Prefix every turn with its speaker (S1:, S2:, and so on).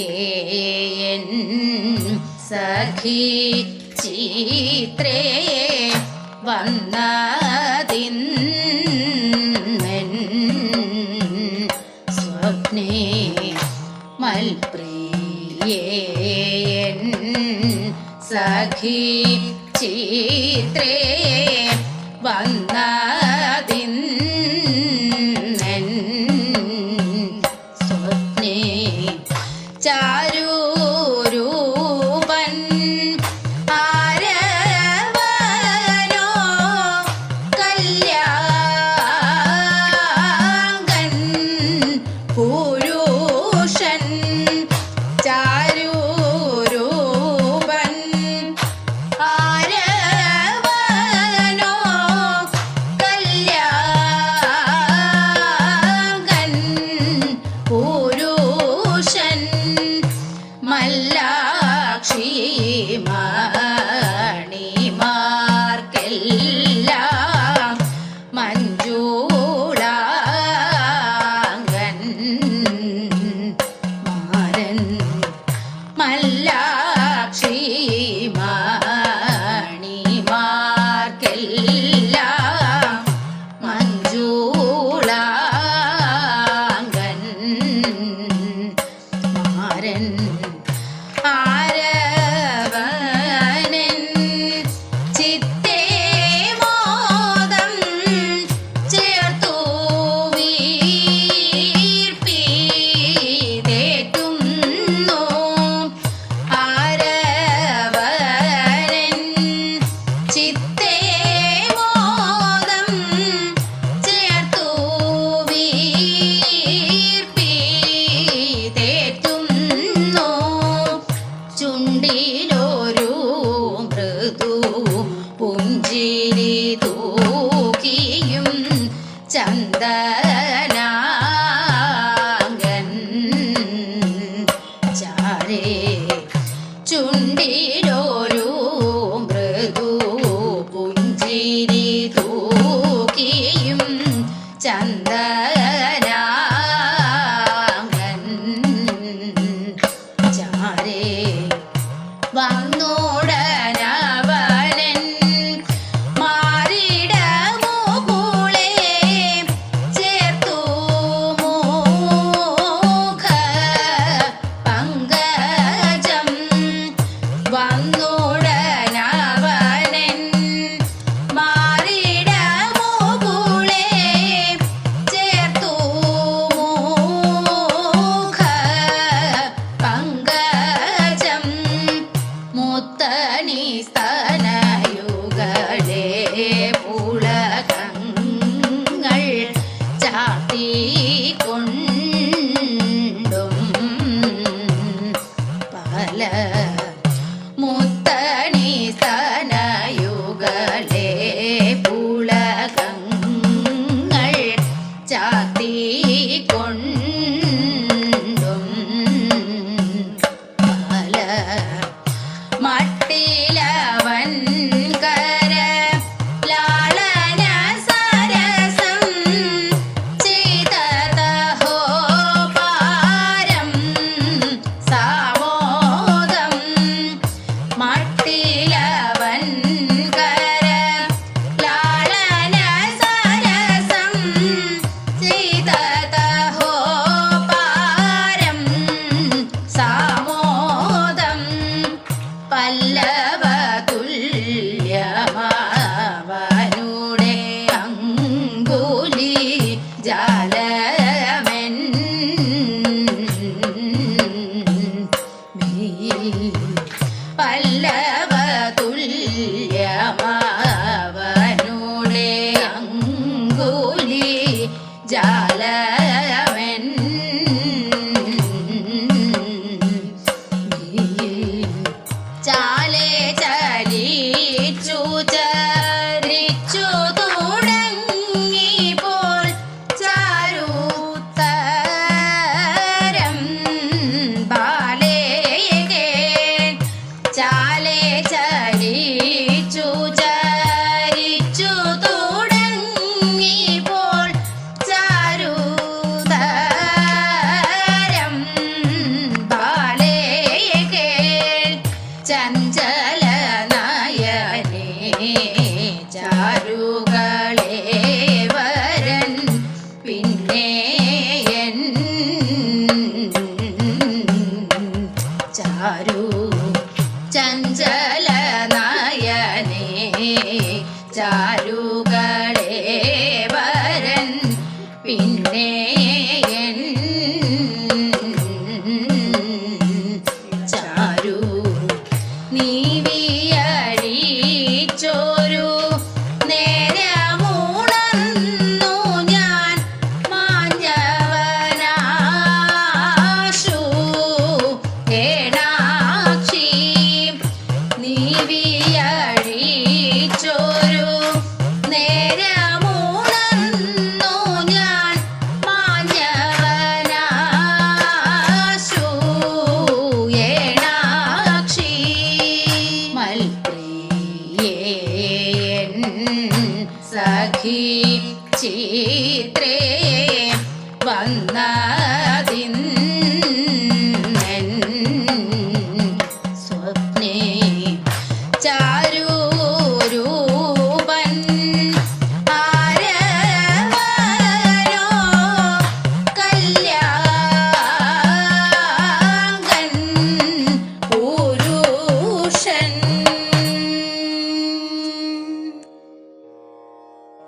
S1: മൽപ്രിയേയൻ സഖി ചീത്രേ വന്നതിൻ സ്വപ്നേ മൽപ്രിയേയൻ സഖി ചീത്രേ വന്ന സ്ഥാനയുകളെ പുളകങ്ങൾ പല മുത്തണി Tchau.